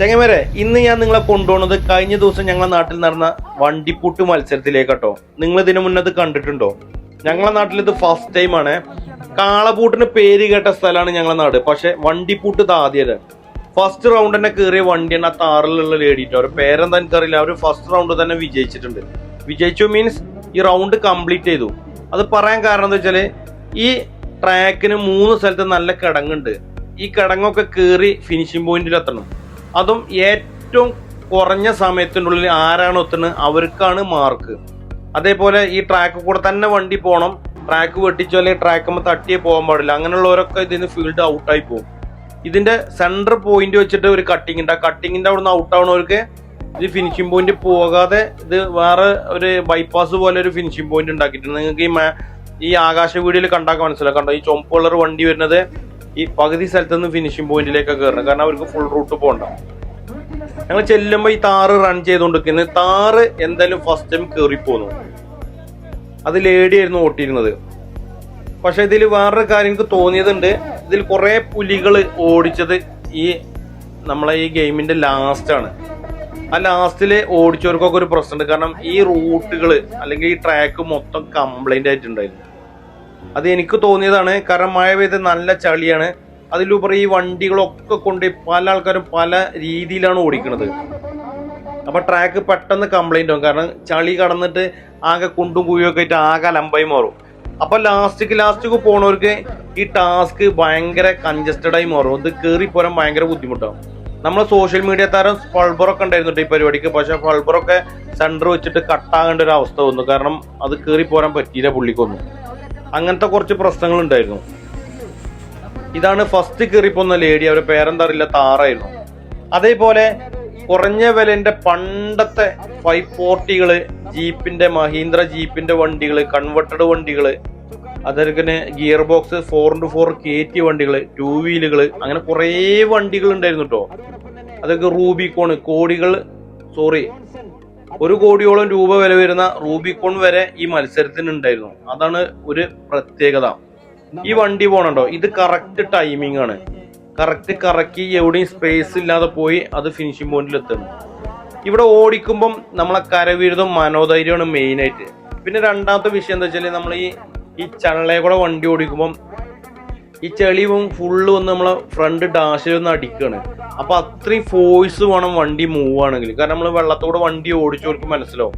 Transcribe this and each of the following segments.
ചെങ്ങമരെ ഇന്ന് ഞാൻ നിങ്ങളെ കൊണ്ടുപോകുന്നത് കഴിഞ്ഞ ദിവസം ഞങ്ങളെ നാട്ടിൽ നടന്ന വണ്ടിപ്പൂട്ട് മത്സരത്തിലേക്കട്ടോ. നിങ്ങൾ ഇതിനു മുന്നത് കണ്ടിട്ടുണ്ടോ? ഞങ്ങളെ നാട്ടിൽ ഇത് ഫസ്റ്റ് ടൈം ആണ്. കാളപൂട്ടിന് പേര് കേട്ട സ്ഥലമാണ് ഞങ്ങളെ നാട്. പക്ഷെ വണ്ടിപ്പൂട്ട് ആദ്യമാണ് ഫസ്റ്റ് റൗണ്ട് തന്നെ കയറിയ വണ്ടിയാണ് ആ താറിലുള്ള ലേഡിയിട്ട് അവർ പേരെന്താ എനിക്കറിയില്ല. അവർ ഫസ്റ്റ് റൗണ്ട് തന്നെ വിജയിച്ചിട്ടുണ്ട്. വിജയിച്ചു മീൻസ് ഈ റൗണ്ട് കംപ്ലീറ്റ് ചെയ്തു. അത് പറയാൻ കാരണം എന്താ വെച്ചാൽ ഈ ട്രാക്കിന് മൂന്ന് സ്ഥലത്ത് നല്ല കിടങ്ങുണ്ട്. ഈ കിടങ്ങൊക്കെ കയറി ഫിനിഷിംഗ് പോയിന്റിൽ എത്തണം. അതും ഏറ്റവും കുറഞ്ഞ സമയത്തിനുള്ളിൽ ആരാണോ എത്തുന്നത് അവർക്കാണ് മാർക്ക് അതേപോലെ ഈ ട്രാക്ക് കൂടെ തന്നെ വണ്ടി പോകണം ട്രാക്ക് വെട്ടിച്ചോ അല്ലെങ്കിൽ ട്രാക്കുമ്പോൾ തട്ടിയേ പോകാൻ പാടില്ല. അങ്ങനെയുള്ളവരൊക്കെ ഇതിന് ഫീൽഡ് ഔട്ടായി പോകും. ഇതിന്റെ സെന്റർ പോയിന്റ് വെച്ചിട്ട് ഒരു കട്ടിങ് ഉണ്ട്. ആ കട്ടിങ്ങിന്റെ അവിടെ നിന്ന് ഔട്ട് ആവണവർക്ക് ഇത് ഫിനിഷിംഗ് പോയിന്റ് പോകാതെ ഇത് വേറെ ഒരു ബൈപ്പാസ് പോലെ ഒരു ഫിനിഷിംഗ് പോയിന്റ് ഉണ്ടാക്കിയിട്ടുണ്ട്. നിങ്ങൾക്ക് ഈ ഈ ആകാശ വീഡിയോയിൽ കണ്ടാക്കാൻ മനസ്സിലാക്കാം കണ്ടോ? ഈ ചുമപ്പ് കളർ വണ്ടി വരുന്നത് ഈ പകുതി സ്ഥലത്ത് നിന്ന് ഫിനിഷിംഗ് പോയിന്റിലേക്ക് കയറണം കാരണം അവർക്ക് ഫുൾ റൂട്ട് പോകണ്ട ഞങ്ങൾ ചെല്ലുമ്പോൾ ഈ താറ് റൺ ചെയ്തുകൊണ്ടിരിക്കുന്നത് താറ് എന്തായാലും ഫസ്റ്റ് ടൈം കയറി പോന്നു അത് ലേഡിയായിരുന്നു ഓട്ടിയിരുന്നത്. പക്ഷെ ഇതിൽ വേറൊരു കാര്യം എനിക്ക് തോന്നിയതുണ്ട്. ഇതിൽ കുറെ പുലികൾ ഓടിച്ചത് ഈ നമ്മളെ ഈ ഗെയിമിന്റെ ലാസ്റ്റ് ആണ്. ആ ലാസ്റ്റിൽ ഓടിച്ചവർക്കൊക്കെ ഒരു പ്രശ്നമുണ്ട്. കാരണം ഈ റൂട്ടുകൾ അല്ലെങ്കിൽ ഈ ട്രാക്ക് മൊത്തം കംപ്ലൈന്റ് ആയിട്ടുണ്ടായിരുന്നു. അത് എനിക്ക് തോന്നിയതാണ്. കാരണം മഴ പെയ്ത് നല്ല ചളിയാണ്. അതിലുപരി ഈ വണ്ടികളൊക്കെ കൊണ്ട് പല ആൾക്കാരും പല രീതിയിലാണ് ഓടിക്കുന്നത് അപ്പൊ ട്രാക്ക് പെട്ടെന്ന് കംപ്ലൈന്റ് ആവും. കാരണം ചളി കടന്നിട്ട് ആകെ കുണ്ടും കുഴിയൊക്കെ ആയിട്ട് ആകെ അലമ്പായി മാറും. അപ്പൊ ലാസ്റ്റിക്ക് ലാസ്റ്റിക്ക് പോണവർക്ക് ഈ ടാസ്ക് ഭയങ്കര കൺജസ്റ്റഡ് ആയി മാറും. ഇത് കയറി പോരാൻ ഭയങ്കര ബുദ്ധിമുട്ടാവും. നമ്മളെ സോഷ്യൽ മീഡിയ താരം ഫൾബറൊക്കെ ഉണ്ടായിരുന്നു ഈ പരിപാടിക്ക്. പക്ഷെ ഫൾബറൊക്കെ സെന്റർ വെച്ചിട്ട് കട്ടാകേണ്ട ഒരു അവസ്ഥ വന്നു. കാരണം അത് കയറി പോരാൻ പറ്റിയില്ല പുള്ളിക്കൊന്നും. അങ്ങനത്തെ കുറച്ച് പ്രശ്നങ്ങൾ ഉണ്ടായിരുന്നു ഇതാണ് ഫസ്റ്റ് കയറിപ്പോന്ന ലേഡി അവരുടെ പേരെന്താ അറിയില്ല താറായിരുന്നു. അതേപോലെ കുറഞ്ഞ വിലന്റെ പണ്ടത്തെ ഫൈവ് ഫോർട്ടികൾ ജീപ്പിന്റെ മഹീന്ദ്ര ജീപ്പിന്റെ വണ്ടികൾ കൺവെർട്ടഡ് വണ്ടികൾ അതേപോലെ gear box four into four കയറ്റിയ വണ്ടികൾ ടൂ വീലുകൾ അങ്ങനെ കുറേ വണ്ടികൾ ഉണ്ടായിരുന്നു കേട്ടോ അതൊക്കെ റൂബിക്കോണ് കോടികൾ സോറി ഒരു കോടിയോളം രൂപ വില വരുന്ന റൂബിക്കോൺ വരെ ഈ മത്സരത്തിന് ഉണ്ടായിരുന്നു അതാണ് ഒരു പ്രത്യേകത. ഈ വണ്ടി പോണുണ്ടോ? ഇത് കറക്റ്റ് ടൈമിംഗ് ആണ്. കറക്റ്റ് കറക്കി എവിടെയും സ്പേസ് ഇല്ലാതെ പോയി അത് ഫിനിഷിംഗ് പോയിന്റിൽ എത്തുന്നു. ഇവിടെ ഓടിക്കുമ്പം നമ്മളെ കരവിരുതും മനോധൈര്യമാണ് മെയിൻ ആയിട്ട്. പിന്നെ രണ്ടാമത്തെ വിഷയം എന്താ വെച്ചാൽ നമ്മൾ ഈ ഈ ചള്ളയെ കൂടെ വണ്ടി ഓടിക്കുമ്പം ഈ ചെളിവും ഫുള്ള് വന്ന് നമ്മളെ ഫ്രണ്ട് ഡാഷിൽ ഒന്ന് അടിക്കുകയാണ് അപ്പൊ അത്രയും ഫോഴ്സ് വേണം വണ്ടി മൂവ് ആണെങ്കിൽ കാരണം നമ്മൾ വെള്ളത്തോടെ വണ്ടി ഓടിച്ചവർക്ക് മനസ്സിലാവും.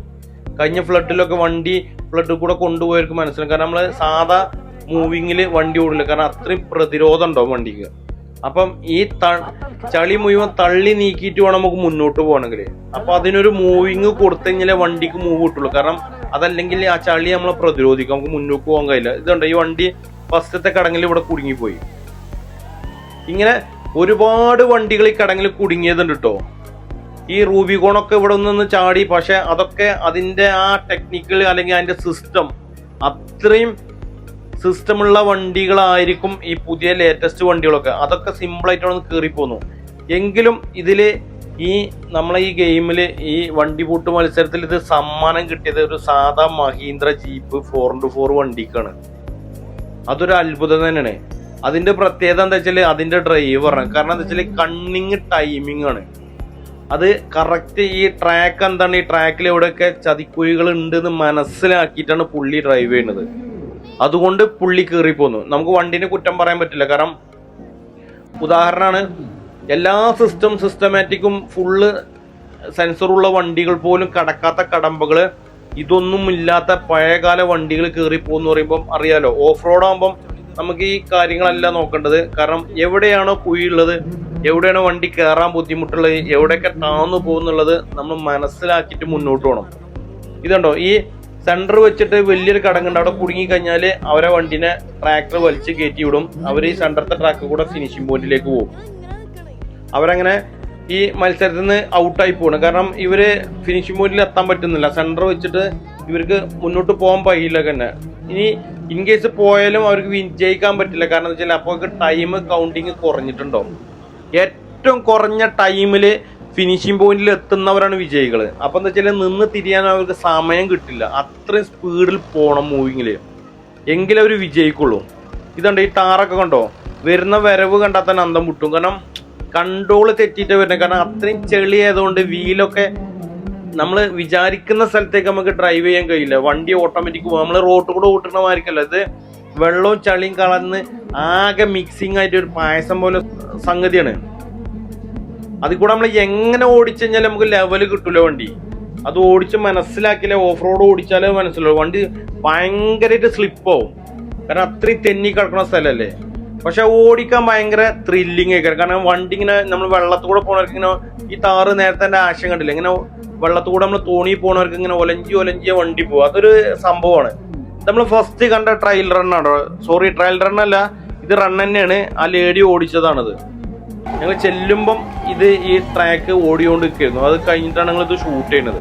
കഴിഞ്ഞ ഫ്ലഡിലൊക്കെ വണ്ടി ഫ്ലഡിൽ കൂടെ കൊണ്ടുപോയവർക്ക് മനസ്സിലാവും. കാരണം നമ്മൾ സാധാ മൂവിങ്ങിൽ വണ്ടി ഓടില്ല. കാരണം അത്രയും പ്രതിരോധം ഉണ്ടാവും വണ്ടിക്ക്. അപ്പം ഈ ചളി മുഴുവൻ തള്ളി നീക്കിയിട്ട് വേണം നമുക്ക് മുന്നോട്ട് പോകണമെങ്കിൽ അപ്പൊ അതിനൊരു മൂവിങ് കൊടുത്തെങ്കിലേ വണ്ടിക്ക് മൂവ് കിട്ടുള്ളൂ. കാരണം അതല്ലെങ്കിൽ ആ ചളി നമ്മളെ പ്രതിരോധിക്കും. നമുക്ക് മുന്നോട്ട് പോകാൻ കഴിയില്ല. ഇതുണ്ട്? ഈ വണ്ടി ഫസ്റ്റത്തെ കടങ്ങിൽ ഇവിടെ കുടുങ്ങിപ്പോയി. ഇങ്ങനെ ഒരുപാട് വണ്ടികൾ ഈ കടങ്ങിൽ കുടുങ്ങിയതുണ്ട് കേട്ടോ ഈ റൂബികോണൊക്കെ ഇവിടെ നിന്ന് ചാടി പക്ഷെ അതൊക്കെ അതിന്റെ ആ ടെക്നിക്കൽ അല്ലെങ്കിൽ അതിന്റെ സിസ്റ്റം അത്രയും സിസ്റ്റമുള്ള വണ്ടികളായിരിക്കും ഈ പുതിയ ലേറ്റസ്റ്റ് വണ്ടികളൊക്കെ. അതൊക്കെ സിമ്പിളായിട്ട് അവിടെ കയറി പോന്നു എങ്കിലും ഇതിൽ ഈ നമ്മളെ ഈ ഗെയിമിൽ ഈ വണ്ടി പൂട്ട് മത്സരത്തിൽ ഇത് സമ്മാനം കിട്ടിയത് ഒരു സാധാ Mahindra jeep four into four വണ്ടിക്കാണ്. അതൊരു അത്ഭുതം തന്നെയാണ്. അതിന്റെ പ്രത്യേകത എന്താ വെച്ചാൽ അതിന്റെ ഡ്രൈവർ ആണ്. കാരണം എന്താ വെച്ചാൽ കണ്ണിങ് ടൈമിംഗ് ആണ്. അത് കറക്റ്റ് ഈ ട്രാക്ക് എന്താണ്? ഈ ട്രാക്കിൽ എവിടെയൊക്കെ ചതിക്കുഴികൾ ഉണ്ട് എന്ന് മനസ്സിലാക്കിയിട്ടാണ് പുള്ളി ഡ്രൈവ് ചെയ്യുന്നത്. അതുകൊണ്ട് പുള്ളി കയറി പോന്നു നമുക്ക് വണ്ടിനെ കുറ്റം പറയാൻ പറ്റില്ല. കാരണം ഉദാഹരണമാണ് എല്ലാ സിസ്റ്റം സിസ്റ്റമാറ്റിക്കും ഫുള്ള് സെൻസറുള്ള വണ്ടികൾ പോലും കടക്കാത്ത കടമ്പകൾ ഇതൊന്നും ഇല്ലാത്ത പഴയകാല വണ്ടികൾ കയറി പോകുന്ന പറയുമ്പം അറിയാലോ. ഓഫ് റോഡ് ആകുമ്പം നമുക്ക് ഈ കാര്യങ്ങളല്ല നോക്കേണ്ടത് കാരണം എവിടെയാണോ കുഴിയുള്ളത് എവിടെയാണോ വണ്ടി കയറാൻ ബുദ്ധിമുട്ടുള്ളത് എവിടെയൊക്കെ താന്നു പോകുന്നുള്ളത് നമ്മൾ മനസ്സിലാക്കിയിട്ട് മുന്നോട്ട് പോകണം. ഇതുണ്ടോ? ഈ സെന്റർ വെച്ചിട്ട് വലിയൊരു കടങ്ങുണ്ട്. അവിടെ കുടുങ്ങി കഴിഞ്ഞാൽ അവരെ വണ്ടിനെ ട്രാക്ടർ വലിച്ച് കയറ്റി വിടും അവർ ഈ സെന്ററത്തെ ട്രാക്ക് കൂടെ ഫിനിഷിംഗ് പോയിന്റിലേക്ക് പോകും. അവരങ്ങനെ ഈ മത്സരത്തിൽ നിന്ന് ഔട്ടായി പോകണം കാരണം ഇവർ ഫിനിഷിംഗ് പോയിന്റിൽ എത്താൻ പറ്റുന്നില്ല. സെന്റർ വെച്ചിട്ട് ഇവർക്ക് മുന്നോട്ട് പോകാൻ കഴിയില്ല തന്നെ. ഇനി ഇൻ കേസ് പോയാലും അവർക്ക് വിജയിക്കാൻ പറ്റില്ല. കാരണം എന്താ വെച്ചാൽ അപ്പോൾ ടൈം കൗണ്ടിങ് കുറഞ്ഞിട്ടുണ്ടോ? ഏറ്റവും കുറഞ്ഞ ടൈമിൽ ഫിനിഷിംഗ് പോയിന്റിൽ എത്തുന്നവരാണ് വിജയികൾ അപ്പോൾ എന്താ വെച്ചാൽ നിന്ന് തിരിയാൻ അവർക്ക് സമയം കിട്ടില്ല. അത്രയും സ്പീഡിൽ പോകണം മൂവിങ്ങിൽ എങ്കിലേ അവർ വിജയിക്കുള്ളൂ. ഇതുണ്ട് ഈ ടാറൊക്കെ കണ്ടോ? വരുന്ന വരവ് കണ്ടാൽ തന്നെ അന്തം മുട്ടും. കാരണം കൺട്രോൾ തെറ്റിയിട്ട് വരുന്നത്. കാരണം അത്രയും ചെളി ആയതുകൊണ്ട് വീലൊക്കെ നമ്മൾ വിചാരിക്കുന്ന സ്ഥലത്തേക്ക് നമുക്ക് ഡ്രൈവ് ചെയ്യാൻ കഴിയില്ല. വണ്ടി ഓട്ടോമാറ്റിക് പോകും നമ്മൾ റോഡ് കൂടെ ഓട്ടുന്ന മാതിരിക്കല്ല ഇത് വെള്ളവും ചളിയും കളന്ന് ആകെ മിക്സിംഗ് ആയിട്ട് ഒരു പായസം പോലെ സംഗതിയാണ്. അതിൽ കൂടെ നമ്മൾ എങ്ങനെ ഓടിച്ചു കഴിഞ്ഞാൽ നമുക്ക് ലെവൽ കിട്ടൂല വണ്ടി. അത് ഓടിച്ച് മനസ്സിലാക്കില്ല ഓഫ് റോഡ് ഓടിച്ചാലേ മനസ്സിലാവും വണ്ടി ഭയങ്കരമായിട്ട് സ്ലിപ്പ് ആവും. കാരണം അത്രയും തെന്നി കിടക്കുന്ന സ്ഥലമല്ലേ? പക്ഷെ ഓടിക്കാൻ ഭയങ്കര ത്രില്ലിങ് ആയിരിക്കും. കാരണം വണ്ടി ഇങ്ങനെ നമ്മൾ വെള്ളത്തൂടെ പോണവർക്ക് ഇങ്ങനെ ഈ താറ് നേരത്തെ തന്നെ ആശയം കണ്ടില്ല? ഇങ്ങനെ വെള്ളത്തൂടെ നമ്മൾ തോണി പോണവർക്ക് ഇങ്ങനെ ഒലഞ്ചി ഒലഞ്ചിയ വണ്ടി പോകും അതൊരു സംഭവമാണ്. നമ്മൾ ഫസ്റ്റ് കണ്ട ട്രയൽ റണ്ണാണ് സോറി ട്രയൽ റണ്ണല്ല ഇത് റൺ തന്നെയാണ്. ആ ലേഡി ഓടിച്ചതാണത്. ഞങ്ങൾ ചെല്ലുമ്പം ഇത് ഈ ട്രാക്ക് ഓടിയോണ്ട് നിൽക്കായിരുന്നു അത് കഴിഞ്ഞിട്ടാണ് ഇത് ഷൂട്ട് ചെയ്യുന്നത്.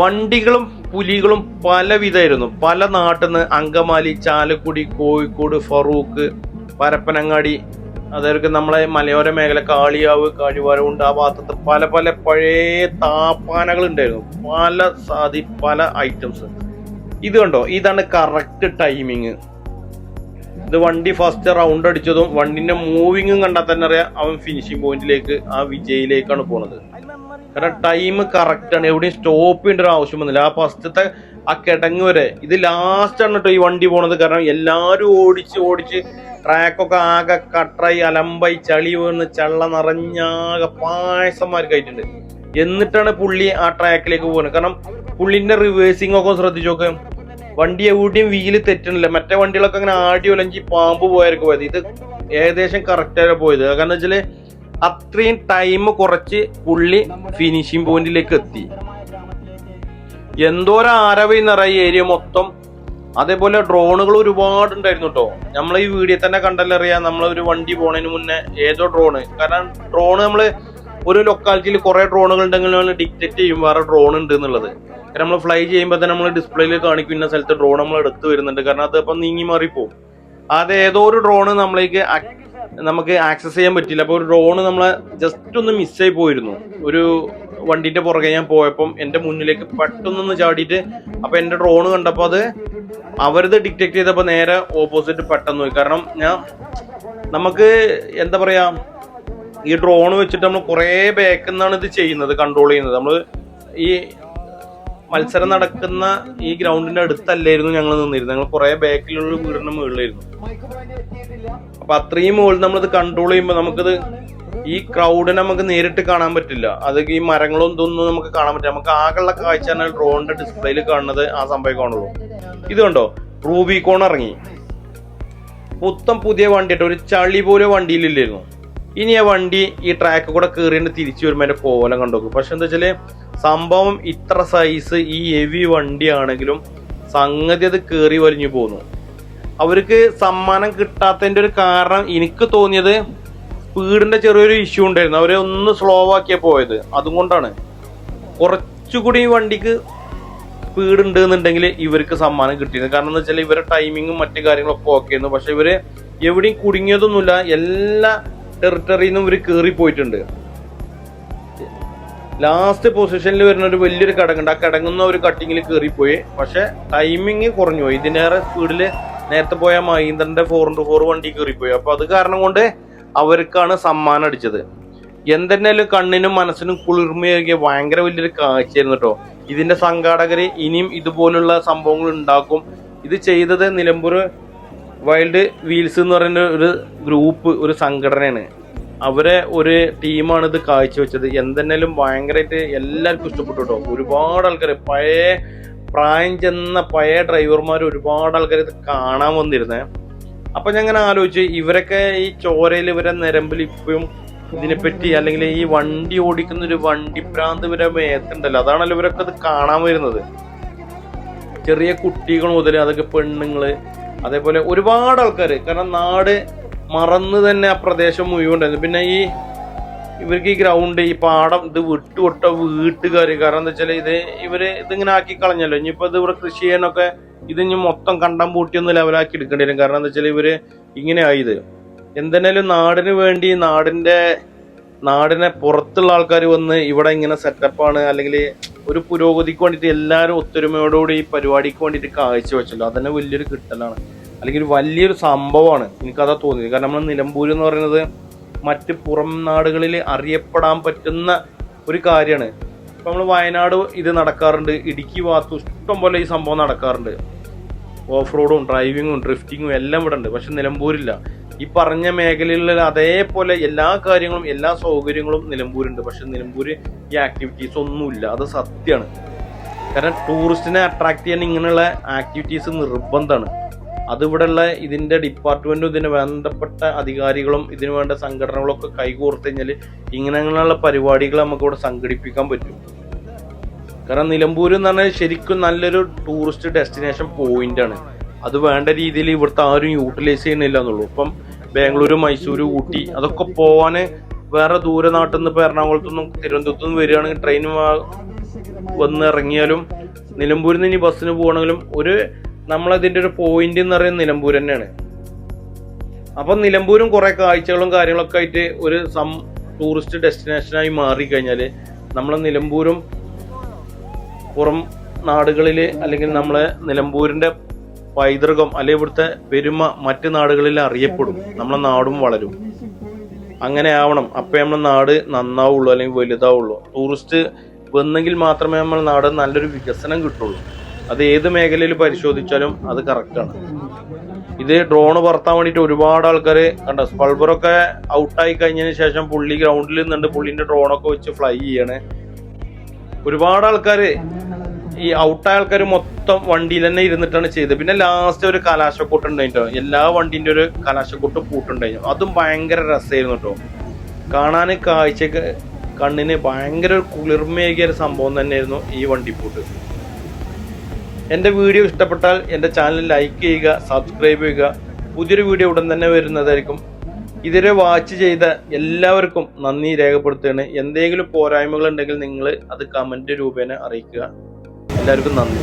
വണ്ടികളും പുലികളും പലവിധമായിരുന്നു. പല നാട്ടിൽ നിന്ന് അങ്കമാലി ചാലക്കുടി കോഴിക്കോട് ഫറൂഖ് പരപ്പനങ്ങാടി അതായത് നമ്മളെ മലയോര മേഖല കാളിയാവ് കാഴിവാരമുണ്ട്. ആ ഭാഗത്ത് പല പല പഴയ താപ്പാനകൾ ഉണ്ടായിരുന്നു പല സാധി പല ഐറ്റംസ് ഇത് കണ്ടോ? ഇതാണ് കറക്റ്റ് ടൈമിങ് ഇത് വണ്ടി ഫസ്റ്റ് റൗണ്ട് അടിച്ചതും വണ്ടിന്റെ മൂവിങ്ങും കണ്ടാൽ തന്നെ അറിയാം. അവൻ ഫിനിഷിംഗ് പോയിന്റിലേക്ക് ആ വിജയിലേക്കാണ് പോണത്. കാരണം ടൈം കറക്റ്റ് ആണ്. എവിടെയും സ്റ്റോപ്പ് ചെയ്യേണ്ട ഒരു ആവശ്യം വന്നില്ല. ആ ഫസ്റ്റത്തെ ആ കിടങ്ങ് വരെ. ഇത് ലാസ്റ്റ് ആണ് കേട്ടോ ഈ വണ്ടി പോണത്. കാരണം എല്ലാവരും ഓടിച്ച് ഓടിച്ച് ട്രാക്കൊക്കെ ആകെ കട്ടറായി അലമ്പായി ചളി വീണ് ചള്ള നിറഞ്ഞാകെ പായസന്മാർക്കായിട്ടുണ്ട് എന്നിട്ടാണ് പുള്ളി ആ ട്രാക്കിലേക്ക് പോകുന്നത് കാരണം പുള്ളിന്റെ റിവേഴ്സിംഗ് ഒക്കെ ശ്രദ്ധിച്ചു നോക്ക്. വണ്ടി എവിടെയും വീൽ തെറ്റണില്ല. മറ്റേ വണ്ടികളൊക്കെ അങ്ങനെ ആടി ഒലഞ്ചി പാമ്പ് പോയായിരിക്കും പോയത്. ഇത് ഏകദേശം കറക്റ്റ് ആയിട്ട് പോയത്. കാരണം വെച്ചാൽ അത്രയും ടൈം കുറച്ച് പുള്ളി ഫിനിഷിംഗ് പോയിന്റിലേക്ക് എത്തി. എന്തോരം ആരവ നിറയെ ഏരിയ മൊത്തം. അതേപോലെ ഡ്രോണുകൾ ഒരുപാട് ഉണ്ടായിരുന്നു കേട്ടോ നമ്മൾ ഈ വീഡിയോ തന്നെ കണ്ടല്ലറിയാം നമ്മൾ ഒരു വണ്ടി പോണതിന് മുന്നേ ഏതോ ഡ്രോണ് കാരണം ഡ്രോണ് നമ്മൾ ഒരു ലൊക്കാലിറ്റിയിൽ കുറെ ഡ്രോണുകൾ ഉണ്ടെങ്കിൽ നമ്മൾ ഡിക്റ്റേറ്റ് ചെയ്യും വേറെ ഡ്രോൺ ഉണ്ട് എന്നുള്ളത്. കാരണം നമ്മൾ ഫ്ലൈ ചെയ്യുമ്പോൾ തന്നെ നമ്മൾ ഡിസ്പ്ലേയിൽ കാണിക്കും ഇന്ന സ്ഥലത്ത് ഡ്രോൺ നമ്മൾ എടുത്തു വരുന്നുണ്ട്. കാരണം അത് അപ്പം നീങ്ങി മാറിപ്പോവും. അത് ഏതോ ഒരു ഡ്രോണ് നമ്മളേക്ക് നമുക്ക് ആക്സസ് ചെയ്യാൻ പറ്റില്ല അപ്പോൾ ഒരു ഡ്രോണ് നമ്മളെ ജസ്റ്റ് ഒന്ന് മിസ്സായി പോയിരുന്നു. ഒരു വണ്ടിന്റെ പുറകെ ഞാൻ പോയപ്പം എന്റെ മുന്നിലേക്ക് പെട്ടെന്നൊന്ന് ചാടിയിട്ട് അപ്പൊ എന്റെ ഡ്രോണ് കണ്ടപ്പോൾ അത് അവരത് ഡിറ്റക്ട് ചെയ്തപ്പോൾ നേരെ ഓപ്പോസിറ്റ് പെട്ടെന്ന് പോയി. കാരണം ഞാൻ നമുക്ക് എന്താ പറയാ ഈ ഡ്രോൺ വെച്ചിട്ട് നമ്മൾ കുറേ ബാക്കിൽ നിന്നാണ് ഇത് ചെയ്യുന്നത് കൺട്രോൾ ചെയ്യുന്നത്. നമ്മൾ ഈ മത്സരം നടക്കുന്ന ഈ ഗ്രൗണ്ടിന്റെ അടുത്തല്ലായിരുന്നു ഞങ്ങൾ നിന്നിരുന്നത്. ഞങ്ങൾ കുറേ ബാക്കിലുള്ള വീടിന്റെ മുകളിലായിരുന്നു. അപ്പൊ അത്രയും മുകളിൽ നമ്മളിത് കൺട്രോൾ ചെയ്യുമ്പോൾ നമുക്കിത് ഈ ക്രൗഡിനെ നമുക്ക് നേരിട്ട് കാണാൻ പറ്റില്ല. അത് ഈ മരങ്ങളും ഇതൊന്നും നമുക്ക് കാണാൻ പറ്റില്ല. നമുക്ക് ആകെയുള്ള കാഴ്ചയാണ് ഡ്രോണിന്റെ ഡിസ്പ്ലേയിൽ കാണുന്നത് ആ സംഭവം കാണുള്ളൂ. ഇത് കണ്ടോ? കോൺ ഇറങ്ങി. പുത്തം പുതിയ വണ്ടി ഒരു ചളി പോലെ വണ്ടിയിലില്ലായിരുന്നു ഇനി ആ വണ്ടി ഈ ട്രാക്ക് കൂടെ കയറിയിട്ട് തിരിച്ചു വരുമ്പോൾ അതിന്റെ കോലം കണ്ടോക്കും പക്ഷെ എന്താ വെച്ചാൽ സംഭവം ഇത്ര സൈസ് ഈ ഹെവി വണ്ടിയാണെങ്കിലും സംഗതി അത് കയറി വലിഞ്ഞു പോന്നു. അവർക്ക് സമ്മാനം കിട്ടാത്തതിന്റെ ഒരു കാരണം എനിക്ക് തോന്നിയത് സ്പീഡിന്റെ ചെറിയൊരു ഇഷ്യൂ ഉണ്ടായിരുന്നു. അവരെ ഒന്ന് സ്ലോ ആക്കിയാ പോയത്. അതുകൊണ്ടാണ് കുറച്ചുകൂടി ഈ വണ്ടിക്ക് സ്പീഡ് ഉണ്ട് എന്നുണ്ടെങ്കിൽ ഇവർക്ക് സമ്മാനം കിട്ടിയിരുന്നു കാരണം എന്ന് വെച്ചാൽ ഇവരുടെ ടൈമിങ്ങും മറ്റു കാര്യങ്ങളൊക്കെ ഓക്കെ ആയിരുന്നു. പക്ഷെ ഇവർ എവിടെയും കുടുങ്ങിയതൊന്നുമില്ല. എല്ലാ ടെറിട്ടറിയിൽ നിന്നും ഇവർ കയറി പോയിട്ടുണ്ട്. ലാസ്റ്റ് പൊസിഷനിൽ വരുന്ന ഒരു വലിയൊരു കടങ്ങുണ്ട്. ആ കടങ്ങുന്ന ഒരു കട്ടിങ്ങിൽ കയറിപ്പോയി പക്ഷെ ടൈമിങ് കുറഞ്ഞു പോയി. ഇതിനേറെ സ്പീഡിൽ നേരത്തെ പോയ മഹീന്ദ്രന്റെ ഫോർ ഇന്റു ഫോർ വണ്ടി കയറിപ്പോയി. അപ്പൊ അത് കാരണം കൊണ്ട് അവർക്കാണ് സമ്മാനം അടിച്ചത്. എന്തെന്നാലും കണ്ണിനും മനസ്സിനും കുളിർമയേകിയ ഭയങ്കര വലിയൊരു കാഴ്ചയായിരുന്നു കേട്ടോ ഇതിന്റെ സംഘാടകര് ഇനിയും ഇതുപോലുള്ള സംഭവങ്ങൾ ഉണ്ടാക്കും. ഇത് ചെയ്തത് നിലമ്പൂർ വൈൽഡ് വീൽസ് എന്ന് പറയുന്ന ഒരു ഗ്രൂപ്പ് ഒരു സംഘടനയാണ്. അവരെ ഒരു ടീമാണ് ഇത് കാഴ്ചവെച്ചത്. എന്തെന്നാലും ഭയങ്കരമായിട്ട് എല്ലാവർക്കും ഇഷ്ടപ്പെട്ടു കേട്ടോ ഒരുപാട് ആൾക്കാർ പഴയ പ്രായം ചെന്ന പഴയ ഡ്രൈവർമാർ ഒരുപാട് ആൾക്കാർ ഇത് കാണാൻ വന്നിരുന്നേ. അപ്പൊ ഞാൻ ഇങ്ങനെ ആലോചിച്ച് ഇവരൊക്കെ ഈ ചോരയിൽ ഇവരെ നിരമ്പിൽ ഇപ്പോഴും ഇതിനെപ്പറ്റി അല്ലെങ്കിൽ ഈ വണ്ടി ഓടിക്കുന്ന ഒരു വണ്ടി ഭ്രാന്ത് ഇവരെ മേത്തുണ്ടല്ലോ. അതാണല്ലോ ഇവരൊക്കെ അത് കാണാൻ വരുന്നത്. ചെറിയ കുട്ടികൾ മുതൽ അതൊക്കെ പെണ്ണുങ്ങൾ അതേപോലെ ഒരുപാട് ആൾക്കാർ കാരണം നാട് മറന്ന് തന്നെ ആ പ്രദേശം മുഴുവൻ ഉണ്ടായിരുന്നു. പിന്നെ ഈ ഇവർക്ക് ഈ ഗ്രൗണ്ട് ഈ പാടം ഇത് വിട്ടുവിട്ട വീട്ടുകാർ കാരണം എന്താ വെച്ചാൽ ഇത് ഇവർ ഇതിങ്ങനെ ആക്കി കളഞ്ഞല്ലോ. ഇനിയിപ്പോ ഇത് ഇവിടെ കൃഷി ചെയ്യാനൊക്കെ ഇത് ഇനി മൊത്തം കണ്ടം പൂട്ടി ഒന്ന് ലെവലാക്കി എടുക്കേണ്ടി വരും. കാരണം എന്താ വെച്ചാൽ ഇവർ ഇങ്ങനെ ആയത് എന്തെന്നാലും നാടിന് വേണ്ടി നാടിന്റെ നാടിനെ പുറത്തുള്ള ആൾക്കാർ വന്ന് ഇവിടെ ഇങ്ങനെ സെറ്റപ്പാണ് അല്ലെങ്കിൽ ഒരു പുരോഗതിക്ക് വേണ്ടിയിട്ട് എല്ലാവരും ഒത്തൊരുമയോടുകൂടി ഈ പരിപാടിക്ക് വേണ്ടിയിട്ട് കാഴ്ച വെച്ചല്ലോ അതന്നെ വലിയൊരു കിട്ടലാണ്. അല്ലെങ്കിൽ വലിയൊരു സംഭവമാണ്. എനിക്കതാ തോന്നിയത്. കാരണം നമ്മൾ നിലമ്പൂർ എന്ന് പറയുന്നത് മറ്റ് പുറം നാടുകളിൽ അറിയപ്പെടാൻ പറ്റുന്ന ഒരു കാര്യമാണ്. ഇപ്പം നമ്മൾ വയനാട് ഇത് നടക്കാറുണ്ട് ഇടുക്കി ഭാഗത്തും ഇഷ്ടം പോലെ ഈ സംഭവം നടക്കാറുണ്ട്. ഓഫ് റോഡും ഡ്രൈവിങ്ങും ഡ്രിഫ്റ്റിങ്ങും എല്ലാം ഇവിടെ ഉണ്ട് പക്ഷെ നിലമ്പൂരില്ല. ഈ പറഞ്ഞ മേഖലകളിൽ അതേപോലെ എല്ലാ കാര്യങ്ങളും എല്ലാ സൗകര്യങ്ങളും നിലമ്പൂരുണ്ട് പക്ഷെ നിലമ്പൂര് ഈ ആക്ടിവിറ്റീസ് ഒന്നുമില്ല അത് സത്യമാണ്. കാരണം ടൂറിസ്റ്റിനെ അട്രാക്ട് ചെയ്യാൻ ഇങ്ങനെയുള്ള ആക്ടിവിറ്റീസ് നിർബന്ധമാണ്. അത് ഇതിന്റെ ഇതിന്റെ ഡിപ്പാർട്ട്മെന്റും ഇതിന് ബന്ധപ്പെട്ട അധികാരികളും ഇതിനു വേണ്ട സംഘടനകളും ഒക്കെ കൈകോർത്ത് കഴിഞ്ഞാൽ ഇങ്ങനെയുള്ള പരിപാടികൾ നമുക്കിവിടെ സംഘടിപ്പിക്കാൻ പറ്റും. കാരണം നിലമ്പൂർ എന്ന് പറഞ്ഞാൽ ശരിക്കും നല്ലൊരു ടൂറിസ്റ്റ് ഡെസ്റ്റിനേഷൻ പോയിന്റാണ് അത് വേണ്ട രീതിയിൽ ഇവിടുത്തെ ആരും യൂട്ടിലൈസ് ചെയ്യുന്നില്ല എന്നുള്ളൂ. ഇപ്പം ബാംഗ്ലൂർ മൈസൂര് ഊട്ടി അതൊക്കെ പോകാൻ വേറെ ദൂരെ നാട്ടിൽ നിന്ന് ഇപ്പോൾ എറണാകുളത്തു നിന്നും തിരുവനന്തപുരത്തു നിന്ന് വരികയാണെങ്കിൽ ട്രെയിൻ വന്ന് ഇറങ്ങിയാലും നിലമ്പൂരിൽ നിന്ന് ഇനി ബസ്സിന് പോകണമെങ്കിലും ഒരു നമ്മളതിന്റെ ഒരു പോയിന്റ് എന്ന് പറയുന്നത് നിലമ്പൂർ തന്നെയാണ്. അപ്പം നിലമ്പൂരും കുറേ കാഴ്ചകളും കാര്യങ്ങളൊക്കെ ആയിട്ട് ഒരു സം ടൂറിസ്റ്റ് ഡെസ്റ്റിനേഷനായി മാറിക്കഴിഞ്ഞാൽ നമ്മളെ നിലമ്പൂരും പുറം നാടുകളിൽ അല്ലെങ്കിൽ നമ്മളെ നിലമ്പൂരിന്റെ പൈതൃകം അല്ലെങ്കിൽ ഇവിടുത്തെ പെരുമ മറ്റ് നാടുകളിൽ അറിയപ്പെടും. നമ്മളെ നാടും വളരും. അങ്ങനെ ആവണം. അപ്പോൾ നമ്മുടെ നാട് നന്നാവുള്ളൂ അല്ലെങ്കിൽ വലുതാവുള്ളൂ. ടൂറിസ്റ്റ് വന്നെങ്കിൽ മാത്രമേ നമ്മളെ നാട് നല്ലൊരു വികസനം കിട്ടുള്ളൂ. അത് ഏത് മേഖലയിൽ പരിശോധിച്ചാലും അത് കറക്റ്റാണ് ഇത് ഡ്രോണ് പറത്താൻ വേണ്ടിയിട്ട് ഒരുപാട് ആൾക്കാർ കണ്ട സ്പൾബറൊക്കെ ഔട്ടായി കഴിഞ്ഞതിന് ശേഷം പുള്ളി ഗ്രൗണ്ടിൽ നിന്നുണ്ട് പുള്ളിന്റെ ഡ്രോണൊക്കെ വെച്ച് ഫ്ലൈ ചെയ്യാണ്. ഒരുപാട് ആൾക്കാർ ഈ ഔട്ടായ ആൾക്കാർ മൊത്തം വണ്ടിയിൽ തന്നെ ഇരുന്നിട്ടാണ് ചെയ്തത്. പിന്നെ ലാസ്റ്റ് ഒരു കലാശക്കൂട്ട് ഉണ്ടായിട്ടോ എല്ലാ വണ്ടിന്റെ ഒരു കലാശക്കൂട്ട് പൂട്ടുണ്ടായിരുന്നു. അതും ഭയങ്കര രസമായിരുന്നു കേട്ടോ. കാണാൻ കാഴ്ചക്ക് കണ്ണിന് ഭയങ്കര ഒരു കുളിർമയേകിയ ഒരു സംഭവം തന്നെയായിരുന്നു ഈ വണ്ടിപ്പൂട്ട്. എന്റെ വീഡിയോ ഇഷ്ടപ്പെട്ടാൽ എന്റെ ചാനൽ ലൈക്ക് ചെയ്യുക സബ്സ്ക്രൈബ് ചെയ്യുക. പുതിയൊരു വീഡിയോ ഉടൻ തന്നെ വരുന്നതായിരിക്കും. ഇതുവരെ വാച്ച് ചെയ്ത എല്ലാവർക്കും നന്ദി രേഖപ്പെടുത്തുകയാണ്. എന്തെങ്കിലും പോരായ്മകൾ ഉണ്ടെങ്കിൽ നിങ്ങൾ അത് കമന്റ് രൂപേണ അറിയിക്കുക. എല്ലാവർക്കും നന്ദി.